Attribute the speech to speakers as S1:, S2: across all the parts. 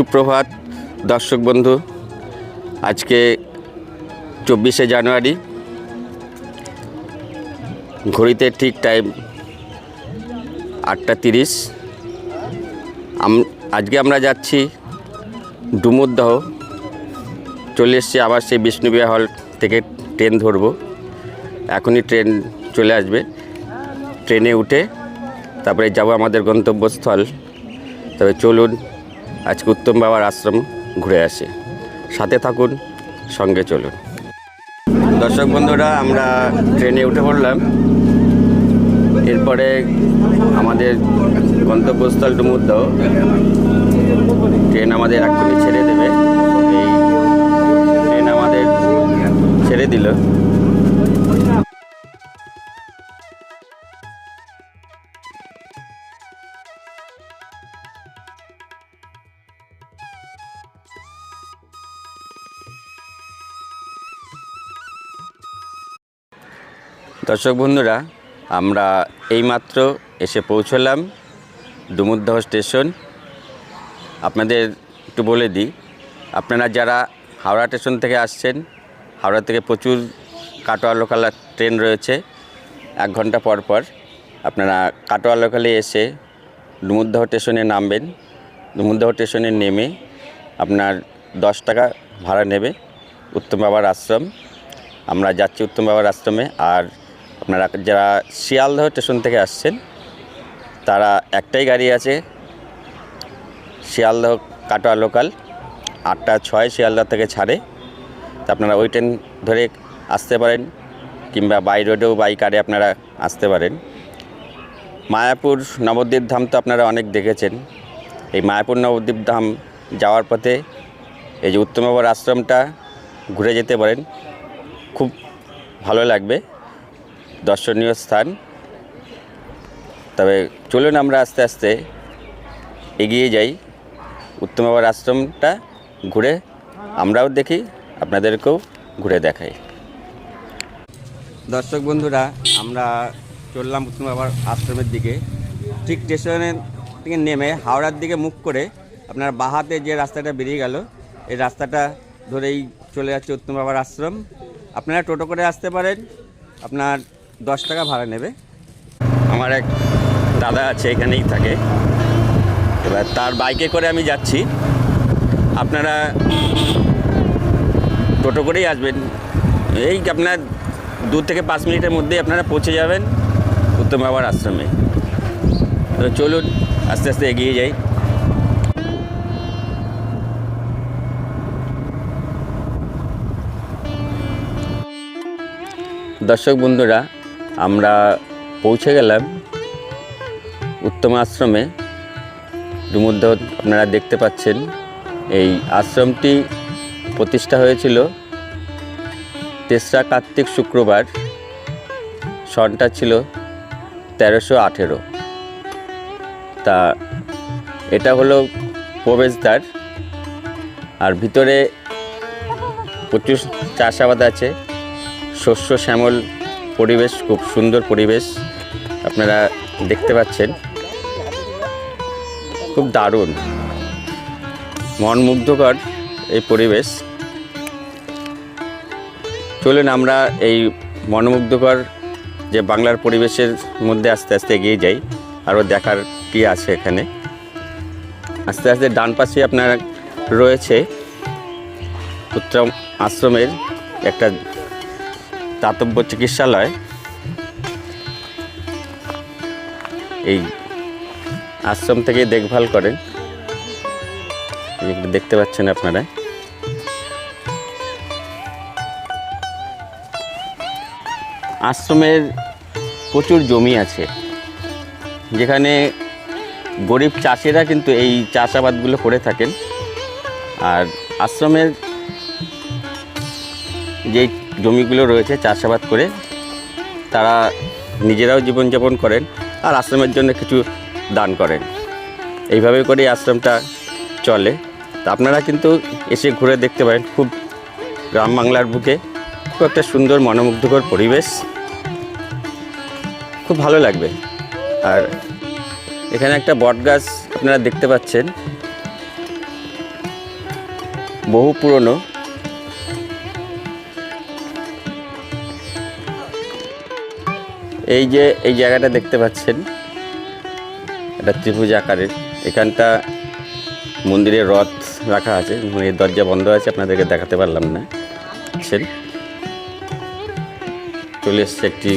S1: সুপ্রভাত, দর্শক বন্ধু। আজকে চব্বিশে জানুয়ারি। ঘড়িতে ঠিক টাইম আটটা তিরিশ। আজকে আমরা যাচ্ছি ডুমুরদহ। চলে এসছি আবার সেই বিষ্ণুবিয়া হল থেকে ট্রেন ধরবো। এখনই ট্রেন চলে আসবে। ট্রেনে উঠে তারপরে যাব আমাদের গন্তব্যস্থল। তবে চলুন আজকে উত্তম বাবার আশ্রম ঘুরে আসি। সাথে থাকুন, সঙ্গে চলুন। দর্শক বন্ধুরা, আমরা ট্রেনে উঠে পড়লাম। এরপরে আমাদের গন্তব্যস্থল ডুমুরদহ। ট্রেন আমাদের এক্ষুনি ছেড়ে দেবে। এই ট্রেন আমাদের ছেড়ে দিল। দর্শক বন্ধুরা, আমরা এইমাত্র এসে পৌঁছলাম ডুমুরদহ স্টেশন। আপনাদের একটু বলে দিই, আপনারা যারা হাওড়া স্টেশন থেকে আসছেন, হাওড়া থেকে প্রচুর কাটোয়া লোকাল ট্রেন রয়েছে, এক ঘণ্টা পর পর আপনারা কাটোয়া লোকালে এসে ডুমুরদহ স্টেশনে নামবেন। ডুমুরদহ স্টেশনে নেমে আপনার দশ টাকা ভাড়া নেবে উত্তম বাবার আশ্রম। আমরা যাচ্ছি উত্তম বাবার আশ্রমে, আর আপনারা যারা শিয়ালদহ স্টেশন থেকে আসছেন, তারা একটাই গাড়ি আছে, শিয়ালদহ কাটোয়া লোকাল, আটটা ছয় শিয়ালদহ থেকে ছাড়ে। তা আপনারা ওই ট্রেন ধরে আসতে পারেন, কিংবা বাই রোডেও বাই কারে আপনারা আসতে পারেন। মায়াপুর নবদ্বীপ ধাম তো আপনারা অনেক দেখেছেন। এই মায়াপুর নবদ্বীপ ধাম যাওয়ার পথে এই যে উত্তমবাবুর আশ্রমটা ঘুরে যেতে পারেন, খুব ভালো লাগবে। দর্শনীয় স্থান। তবে চলুন আমরা আস্তে আস্তে এগিয়ে যাই। উত্তম বাবার আশ্রমটা ঘুরে আমরাও দেখি, আপনাদেরকেও ঘুরে দেখাই। দর্শক বন্ধুরা, আমরা চললাম উত্তম বাবার আশ্রমের দিকে। ঠিক স্টেশনের থেকে নেমে হাওড়ার দিকে মুখ করে আপনার বাহাতে যে রাস্তাটা বেরিয়ে গেল, এই রাস্তাটা ধরেই চলে যাচ্ছে উত্তম বাবার আশ্রম। আপনারা টোটো করে আসতে পারেন। আপনার দশ টাকা ভাড়া নেবে। আমার এক দাদা আছে, এখানেই থাকে। এবার তার বাইকে করে আমি যাচ্ছি। আপনারা টোটো করেই আসবেন। এই আপনার দু থেকে পাঁচ মিনিটের মধ্যেই আপনারা পৌঁছে যাবেন উত্তম বাবার আশ্রমে। তো চলুন, আস্তে আস্তে এগিয়ে যাই। দর্শক বন্ধুরা আমরা পৌঁছে গেলাম উত্তম আশ্রমে। ডুমুরদহ আপনারা দেখতে পাচ্ছেন, এই আশ্রমটি প্রতিষ্ঠা হয়েছিল তেসরা কার্তিক শুক্রবার, সনটা ছিল তেরোশো আঠেরো। তা এটা হলো প্রবেশদ্বার, আর ভিতরে প্রচুর চাষাবাদ আছে, শস্য, শ্যামল পরিবেশ, খুব সুন্দর পরিবেশ আপনারা দেখতে পাচ্ছেন। খুব দারুণ। মনমুগ্ধকর এই পরিবেশ। চলুন আমরা এই মনমুগ্ধকর যে বাংলার পরিবেশের মধ্যে আস্তে আস্তে এগিয়ে যাই, আরও দেখার কি আছে এখানে। আস্তে আস্তে ডান পাশে আপনার রয়েছে উত্তম আশ্রমের একটা দাতব্য চিকিৎসালয়। এই আশ্রম থেকে দেখভাল করেন। দেখতে পাচ্ছেন আপনারা। আশ্রমের প্রচুর জমি আছে। যেখানে গরিব চাষিরা কিন্তু এই চাষাবাদগুলো করে থাকেন। আর আশ্রমের যে জমিগুলো রয়েছে চাষাবাদ করে, তারা নিজেরাও জীবনযাপন করেন আর আশ্রমের জন্য কিছু দান করেন। এইভাবে করেই আশ্রমটা চলে। তা আপনারা কিন্তু এসে ঘুরে দেখতে পারেন, খুব গ্রাম বাংলার বুকে, খুব একটা সুন্দর মনোমুগ্ধকর পরিবেশ। খুব ভালো লাগবে। আর এখানে একটা বট গাছ আপনারা দেখতে পাচ্ছেন, বহু পুরনো। এই যে, এই জায়গাটা দেখতে পাচ্ছেন, এটা ত্রিভুজ আকারের। এখানটা মন্দিরের রথ রাখা আছে, মন্দিরের দরজা বন্ধ আছে, আপনাদেরকে দেখাতে পারলাম না। দেখছেন? চলে এসছে একটি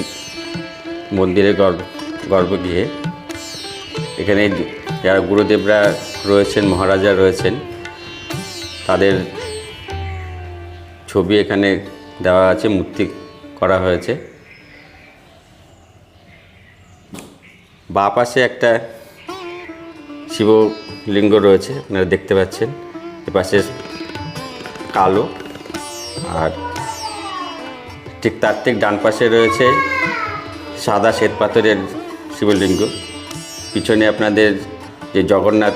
S1: মন্দিরের গর্ভ গর্ভগৃহে। এখানে যারা গুরুদেবরা রয়েছেন মহারাজা রয়েছেন, তাদের ছবি এখানে দেওয়া আছে, মূর্তি করা হয়েছে। বা পাশে একটা শিবলিঙ্গ রয়েছে, আপনারা দেখতে পাচ্ছেন। এপাশে কালো আর ঠিক তার ঠিক ডান পাশে রয়েছে সাদা শ্বেত পাথরের শিবলিঙ্গ। পিছনে আপনাদের যে জগন্নাথ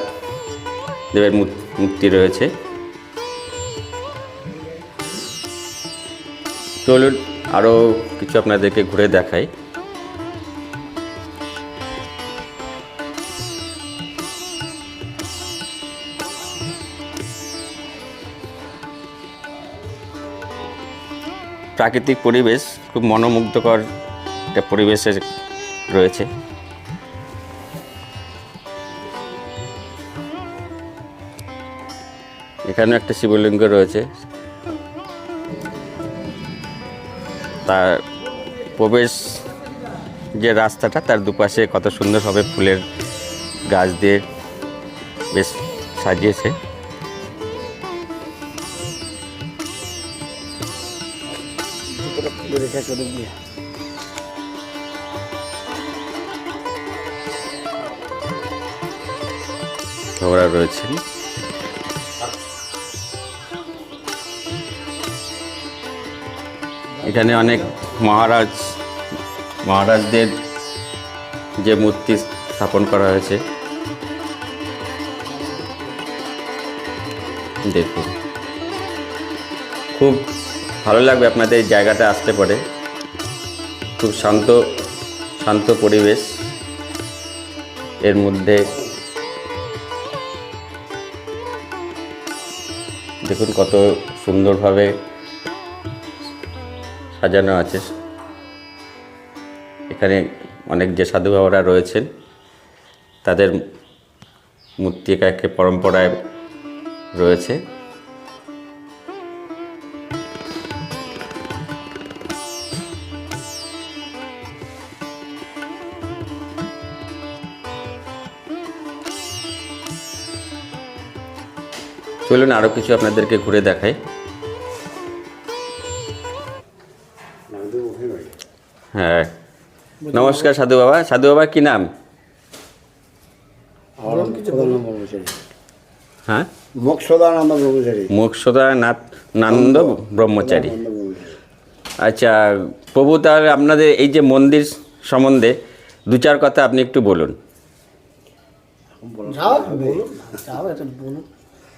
S1: দেবের মূর- মূর্তি রয়েছে। চলুন আরও কিছু আপনাদেরকে ঘুরে দেখাই। প্রাকৃতিক পরিবেশ খুব মনোমুগ্ধকর একটা পরিবেশে রয়েছে। এখানে একটা শিবলিঙ্গ রয়েছে। তার প্রবেশ যে রাস্তাটা, তার দুপাশে কত সুন্দরভাবে ফুলের গাছ দিয়ে বেশ সাজিয়েছে। ওরা রয়েছেন এখানে অনেক মহারাজ মহারাজদের যে মূর্তি স্থাপন করা হয়েছে। দেখুন। ভালো লাগবে আপনাদের এই জায়গাটা আসতে পারে। খুব শান্ত শান্ত পরিবেশ। এর মধ্যে দেখুন কত সুন্দরভাবে সাজানো আছে। এখানে অনেক যে সাধু বাবারা রয়েছেন, তাদের মূর্তি একে পরম্পরায় রয়েছে। চলুন আরও কিছু আপনাদেরকে ঘুরে দেখাই। হ্যাঁ। নমস্কার সাধু বাবা। সাধু বাবা, কি নাম? হ্যাঁ?
S2: মোক্ষদানন্দ ব্রহ্মচারী।
S1: আচ্ছা প্রভু, তাহলে আপনাদের এই যে মন্দির সম্বন্ধে দু চার কথা আপনি একটু বলুন।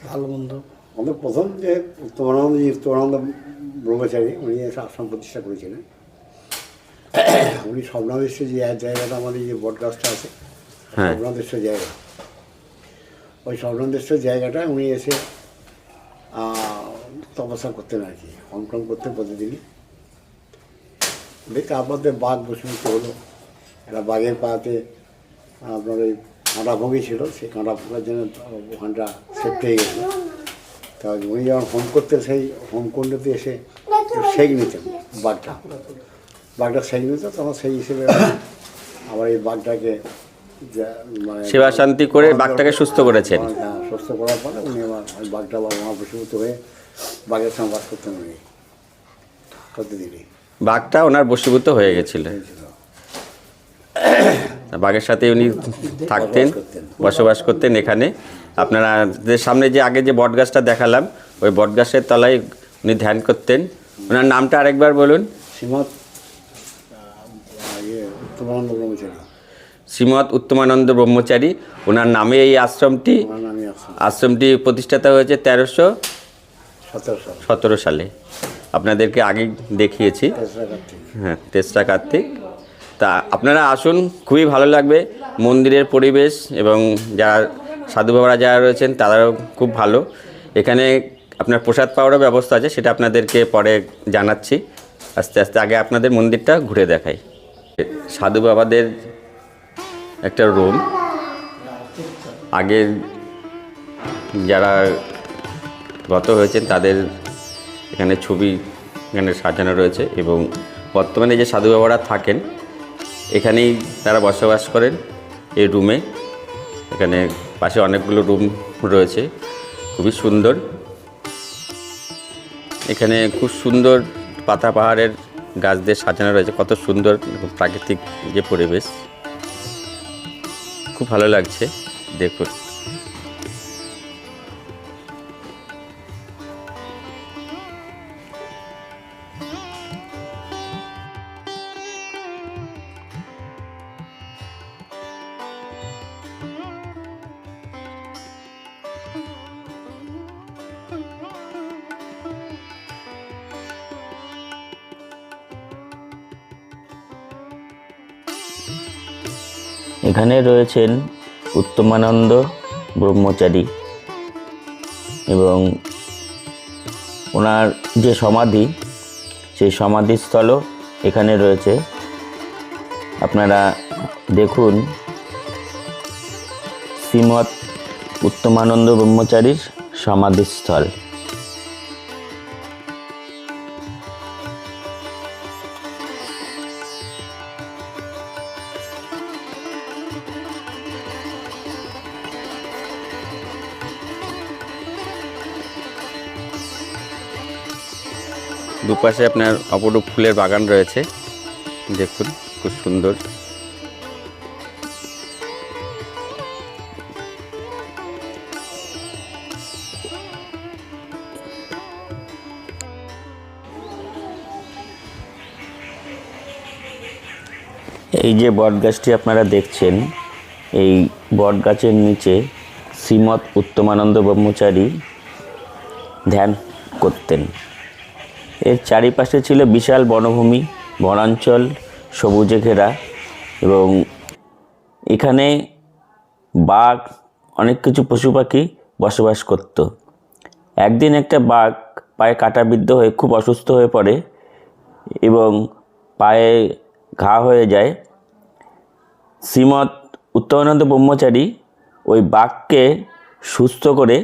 S3: ভালো মন্দ
S2: আমাদের প্রথম যে উত্তমানন্দ উত্তমানন্দ ব্রহ্মচারী উনি এসে আশ্রম প্রতিষ্ঠা করেছিলেন। উনি স্বপ্নাদেশ্য যে এক জায়গাটা আমাদের যে বটগাছটা আছে
S1: হ্যাঁ।
S2: স্বপ্নাদেশ্য জায়গা। ওই স্বপ্নাদেশ্য জায়গাটায় উনি এসে আহ, তপস্যা করতেন আর কি হংকং করতেন প্রতিদিনই। তারপর বাঘ বসুমিত হলো। একটা বাঘের পাতে আপনার ওই কাঁটা ভঙ্গি ছিল সেই কাঁটা ভোগার জন্য ওখানটা সেফট হয়ে গেছে। তা উনি যখন হোম করতে সেই হোম কুণ্ডতে এসে সেক নিতেন বাঘটা। বাঘটা সেক নিত তখন সেই হিসেবে আবার এই বাঘটাকে মানে
S1: সেবা শান্তি করে বাঘটাকে সুস্থ করেছেন।
S2: হ্যাঁ, সুস্থ করার পরে উনি আবার ওই বাঘটা আবার মহাপ্রসূত হয়ে বাঘের সঙ্গে বাস করতেন উনি প্রতিদিনই
S1: বাঘটা ওনার বশীভূত হয়ে গেছিল। বাঘের সাথে উনি থাকতেন বসবাস করতেন এখানে। আপনারা সামনে যে আগে যে বটগাছটা দেখালাম ওই বটগাছের তলায় উনি ধ্যান করতেন। ওনার নামটা আরেকবার বলুন।
S2: শ্রীমৎ ইয়ে উত্তমানন্দ ব্রহ্মচারী।
S1: শ্রীমৎ উত্তমানন্দ ব্রহ্মচারী ওনার নামে এই আশ্রমটি আশ্রমটি প্রতিষ্ঠাতা হয়েছে তেরোশো
S2: সতেরো
S1: সতেরো সালে। আপনাদেরকে আগে দেখিয়েছি। হ্যাঁ তেসরা কার্তিক। তা আপনারা আসুন, খুবই ভালো লাগবে। মন্দিরের পরিবেশ এবং যারা সাধু বাবারা যারা রয়েছেন, তারাও খুব ভালো। এখানে আপনার প্রসাদ পাওয়ারও ব্যবস্থা আছে, সেটা আপনাদেরকে পরে জানাচ্ছি। আস্তে আস্তে আগে আপনাদের মন্দিরটা ঘুরে দেখাই। সাধু বাবাদের একটা রুম। আগের যারা গত হয়েছেন, তাদের এখানে ছবি এখানে সাজানো রয়েছে এবং বর্তমানে যে সাধু বাবারা থাকেন এখানেই তারা বসবাস করেন এই রুমে। এখানে পাশে অনেকগুলো রুম রয়েছে, খুবই সুন্দর। এখানে খুব সুন্দর পাতা পাহাড়ের গাছ দিয়ে সাজানো রয়েছে, কত সুন্দর প্রাকৃতিক যে পরিবেশ। খুব ভালো লাগছে, দেখুন।
S4: এখানে রয়েছেন উত্তমানন্দ ব্রহ্মচারী এবং ওনার যে সমাধি, সেই সমাধিস্থলও এখানে রয়েছে। আপনারা দেখুন শ্রীমৎ উত্তমানন্দ ব্রহ্মচারীর সমাধিস্থল।
S1: দুপাশে আপনার অপরূপ ফুলের বাগান রয়েছে। দেখুন, খুব সুন্দর।
S4: এই যে বটগাছটি আপনারা দেখছেন, এই বটগাছের নিচে শ্রীমৎ উত্তমানন্দ ব্রহ্মচারী ধ্যান করতেন। এর চারিপাশে ছিল বিশাল বনভূমি, বনাঞ্চল, সবুজে ঘেরা এবং এখানে বাঘ, অনেক কিছু পশু পাখি বসবাস করত। একদিন একটা বাঘ পায়ে কাঁটাবিদ্ধ হয়ে খুব অসুস্থ হয়ে পড়ে এবং পায়ে ঘা হয়ে যায়। শ্রীমৎ উত্তমানন্দ ব্রহ্মচারী ওই বাঘকে সুস্থ করে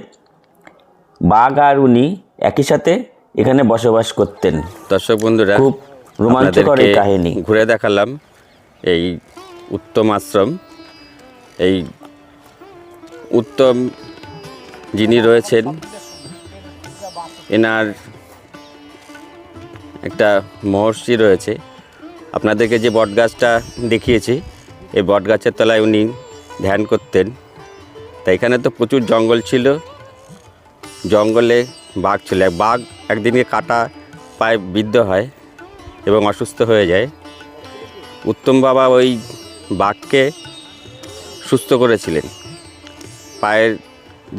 S4: বাঘ আর উনি একই সাথে এখানে বসবাস করতেন।
S1: দর্শক বন্ধুরা
S4: খুব রোমাঞ্চকর এই কাহিনী।
S1: ঘুরে দেখালাম এই উত্তম আশ্রম। এই উত্তম যিনি রয়েছেন এনার একটা মহর্ষি রয়েছে। আপনাদেরকে যে বটগাছটা দেখিয়েছি এই বটগাছের তলায় উনি ধ্যান করতেন। তা এখানে তো প্রচুর জঙ্গল ছিল। জঙ্গলে বাঘ ছিল এক বাঘ একদিনকে কাটা পায়ে বিদ্ধ হয় এবং অসুস্থ হয়ে যায়। উত্তম বাবা ওই বাঘকে সুস্থ করেছিলেন। পায়ের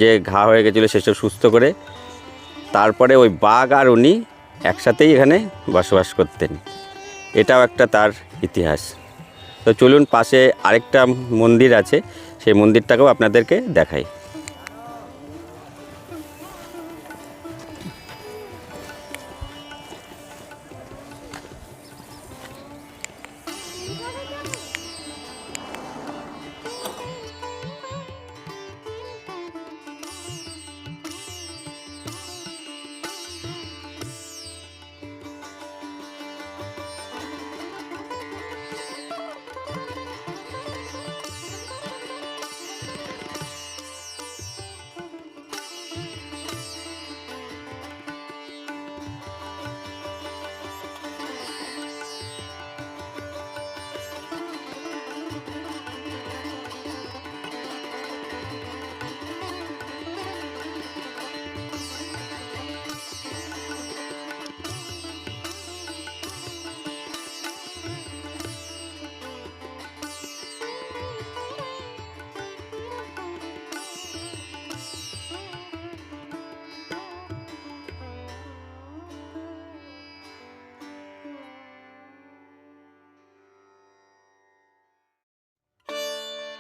S1: যে ঘা হয়ে গেছিল সেসব সুস্থ করে তারপরে ওই বাঘ আর উনি একসাথেই এখানে বসবাস করতেন। এটাও একটা তার ইতিহাস। তো চলুন পাশে আরেকটা মন্দির আছে, সেই মন্দিরটাকেও আপনাদেরকে দেখাই।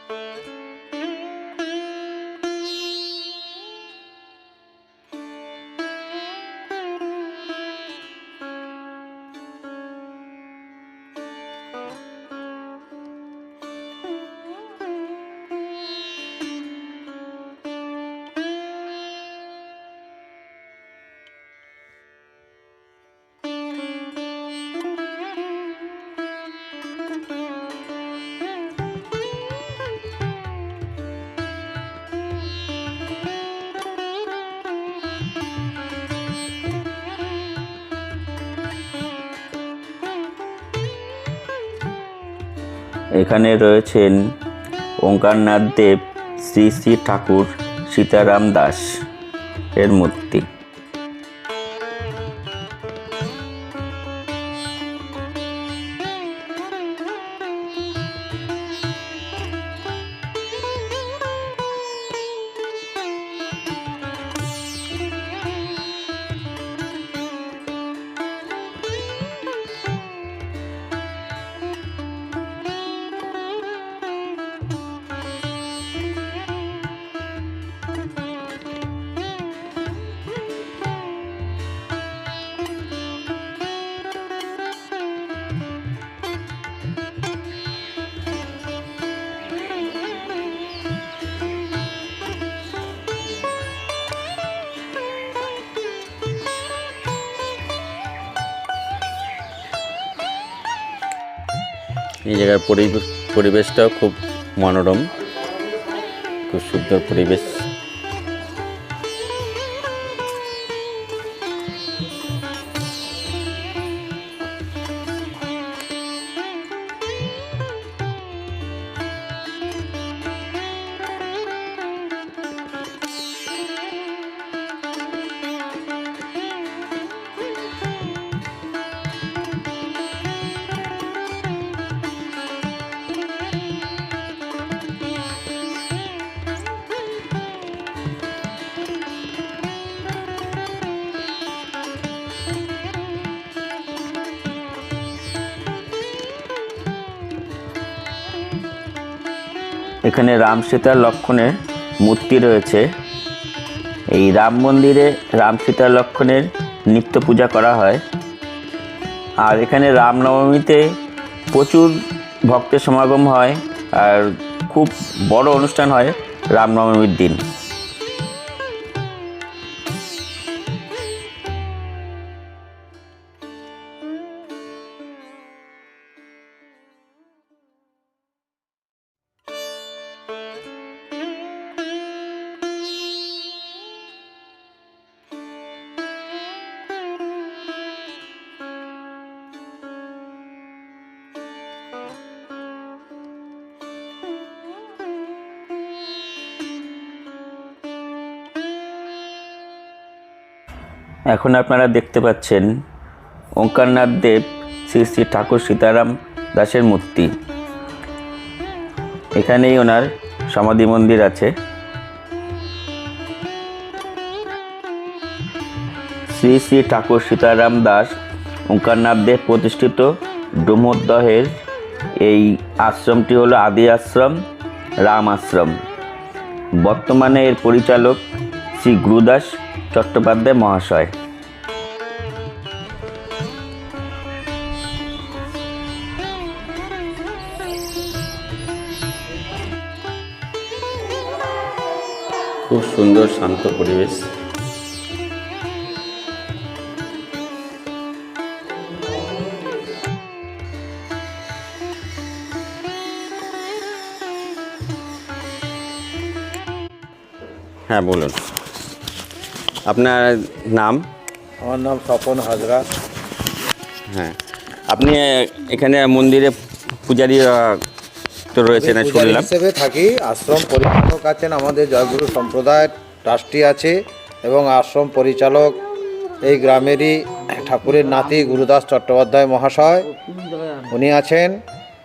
S1: Thank you.
S4: এখানে রয়েছেন ওঙ্কারনাথ দেব শ্রী শ্রী ঠাকুর সীতারাম দাস এর মূর্তি।
S1: এই জায়গার পরিবেশ পরিবেশটাও খুব মনোরম। খুব সুন্দর পরিবেশ।
S4: এখানে রাম সীতা লক্ষণের মূর্তি রয়েছে। এই রাম মন্দিরে রাম সীতা লক্ষণের নিত্য পূজা করা হয়। আর এখানে রামনবমীতে প্রচুর ভক্তের সমাগম হয়। আর খুব বড় অনুষ্ঠান হয় রামনবমীর দিন। এখন আপনারা দেখতে পাচ্ছেন ওঙ্কারনাথ দেব শ্রী শ্রী ঠাকুর সীতারাম দাসের মূর্তি। এখানেই ওনার সমাধি মন্দির আছে। শ্রী শ্রী ঠাকুর সীতারাম দাস, ওঙ্কারনাথ দেব প্রতিষ্ঠিত ডুমোদ্দহের এই আশ্রমটি হলো আদি আশ্রম, রাম আশ্রম। বর্তমানে এর পরিচালক শ্রী গুরুদাস চট্টোপাধ্যায় মহাশয়।
S1: খুব সুন্দর শান্ত পরিবেশ। হ্যাঁ বলুন। আপনার নাম?
S5: আমার নাম স্বপন হাজরা।
S1: হ্যাঁ। আপনি এখানে মন্দিরে পূজারি তো রয়েছেন
S5: আমি পূজারী
S1: শুনলাম।
S5: হিসেবে থাকি আশ্রম পরিচালক আছেন আমাদের জয়গুরু সম্প্রদায়ের ট্রাস্টি আছে এবং আশ্রম পরিচালক এই গ্রামেরই ঠাকুরের নাতি গুরুদাস চট্টোপাধ্যায় মহাশয়। উনি আছেন।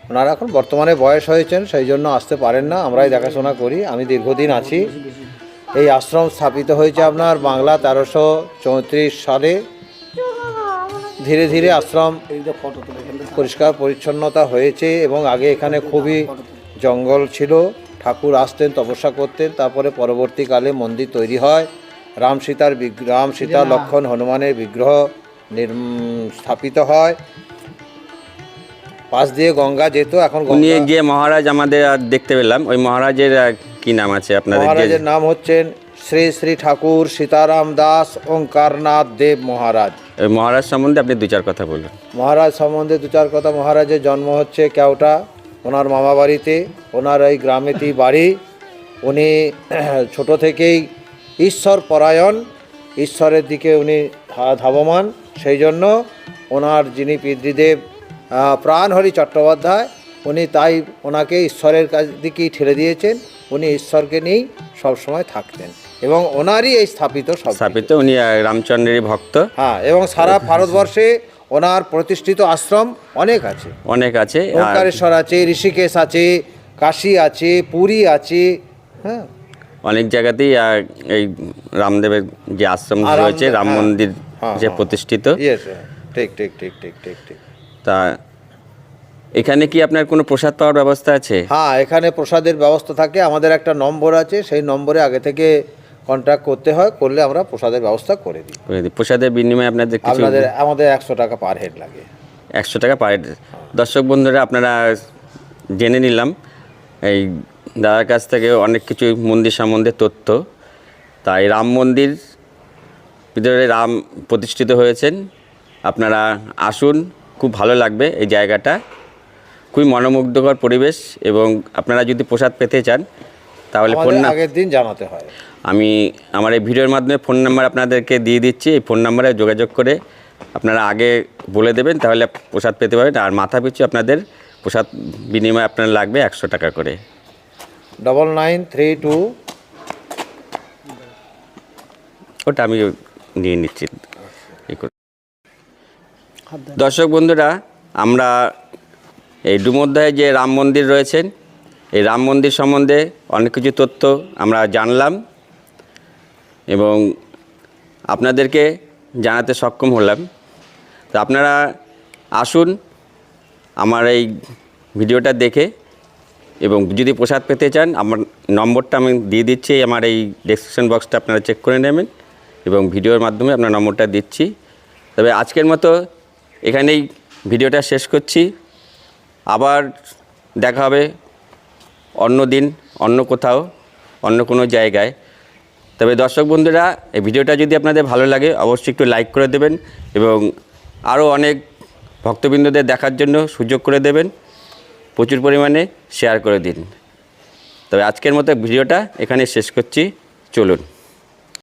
S5: ওনারা এখন বর্তমানে বয়স হয়েছেন সেই জন্য আসতে পারেন না। আমরাই দেখাশোনা করি। আমি দীর্ঘদিন আছি। এই আশ্রম স্থাপিত হয়েছে আপনার বাংলা তেরোশো চৌত্রিশ সালে। ধীরে ধীরে আশ্রম পরিষ্কার পরিচ্ছন্নতা হয়েছে এবং আগে এখানে খুবই জঙ্গল ছিল। ঠাকুর আসতেন তপস্যা করতেন তারপরে পরবর্তীকালে মন্দির তৈরি হয়। রাম সীতার রাম সীতা লক্ষণ হনুমানের বিগ্রহ স্থাপিত হয়। পাশ দিয়ে গঙ্গা যেত এখন
S1: উনি
S5: গঙ্গা
S1: যে মহারাজ আমাদের দেখতে পেলাম। ওই মহারাজের কি নাম আছে আপনাদের?
S5: মহারাজের নাম হচ্ছেন শ্রী শ্রী ঠাকুর সীতারাম দাস ওঙ্কারনাথ দেব মহারাজ।
S1: মহারাজ সম্বন্ধে আপনি দু চার কথা বলুন।
S5: মহারাজ সম্বন্ধে দু চার কথা। মহারাজের জন্ম হচ্ছে কেওটা ওনার মামা বাড়িতে ওনার এই গ্রামেতেই বাড়ি। উনি ছোট থেকেই ঈশ্বর পরায়ণ ঈশ্বরের দিকে উনি ধাবমান। সেই জন্য ওনার যিনি পিতৃদেব প্রাণহরি চট্টোপাধ্যায় উনি তাই ওনাকে ঈশ্বরের কাছ দিকেই ঠেলে দিয়েছেন। উনি ঈশ্বরকে নিয়েই সবসময় থাকতেন এবং ওনারই এই স্থাপিত
S1: স্থাপিত উনি রামচন্দ্রেরই ভক্ত।
S5: হ্যাঁ এবং সারা ভারতবর্ষে ওনার প্রতিষ্ঠিত আশ্রম অনেক আছে।
S1: অনেক আছে
S5: ওঙ্কারেশ্বর আছে ঋষিকেশ আছে কাশী আছে পুরী আছে হ্যাঁ।
S1: অনেক জায়গাতেই এই রামদেবের যে আশ্রম রয়েছে রাম
S5: হ্যাঁ,
S1: মন্দির
S5: হ্যাঁ,
S1: যে
S5: হ্যাঁ।
S1: প্রতিষ্ঠিত।
S5: ঠিক ঠিক ঠিক ঠিক ঠিক ঠিক।
S1: তা এখানে কি আপনার কোনো প্রসাদ পাওয়ার ব্যবস্থা আছে?
S5: হ্যাঁ এখানে প্রসাদের ব্যবস্থা থাকে। আমাদের একটা নম্বর আছে সেই নম্বরে আগে থেকে কন্ট্যাক্ট করতে হয় করলে আমরা প্রসাদের ব্যবস্থা করে দিই।
S1: করে দিই। প্রসাদের বিনিময়ে আপনাদের কিছু
S5: আপনাদের আমাদের একশো টাকা পার হেড লাগে।
S1: একশো টাকা পার হেড দর্শক বন্ধুরা আপনারা জেনে নিলাম এই দাদার কাছ থেকে অনেক কিছু মন্দির সম্বন্ধে তথ্য। তাই রাম মন্দির ভিতরে রাম প্রতিষ্ঠিত হয়েছেন। আপনারা আসুন খুব ভালো লাগবে এই জায়গাটা। খুবই মনোমুগ্ধকর পরিবেশ এবং আপনারা যদি প্রসাদ পেতে চান তাহলে ফোন
S5: আগের দিন জানাতে হয়।
S1: আমি আমার এই ভিডিওর মাধ্যমে ফোন নাম্বার আপনাদেরকে দিয়ে দিচ্ছি। এই ফোন নাম্বারে যোগাযোগ করে আপনারা আগে বলে দেবেন তাহলে প্রসাদ পেতে পারেন আর মাথা পিছু আপনাদের প্রসাদ বিনিময়ে আপনার লাগবে একশো টাকা করে।
S5: ডবল নাইন থ্রি টু
S1: ওটা আমি নিয়ে নিচ্ছি। দর্শক বন্ধুরা আমরা এই ডুমোধ্যায় যে রাম মন্দির রয়েছেন, এই রাম মন্দির সম্বন্ধে অনেক কিছু তথ্য আমরা জানলাম এবং আপনাদেরকে জানাতে সক্ষম হলাম। তো আপনারা আসুন আমার এই ভিডিওটা দেখে এবং যদি প্রসাদ পেতে চান, আমার নম্বরটা আমি দিয়ে দিচ্ছি, আমার এই ডেসক্রিপশন বক্সটা আপনারা চেক করে নেবেন এবং ভিডিওর মাধ্যমে আপনার নম্বরটা দিচ্ছি। তবে আজকের মতো এখানেই ভিডিওটা শেষ করছি। আবার দেখা হবে অন্য দিন, অন্য কোথাও, অন্য কোনো জায়গায়। তবে দর্শক বন্ধুরা, এই ভিডিওটা যদি আপনাদের ভালো লাগে, অবশ্যই একটু লাইক করে দেবেন এবং আরও অনেক ভক্তবৃন্দদের দেখার জন্য সুযোগ করে দেবেন। প্রচুর পরিমাণে শেয়ার করে দিন। তবে আজকের মতো ভিডিওটা এখানে শেষ করছি। চলুন।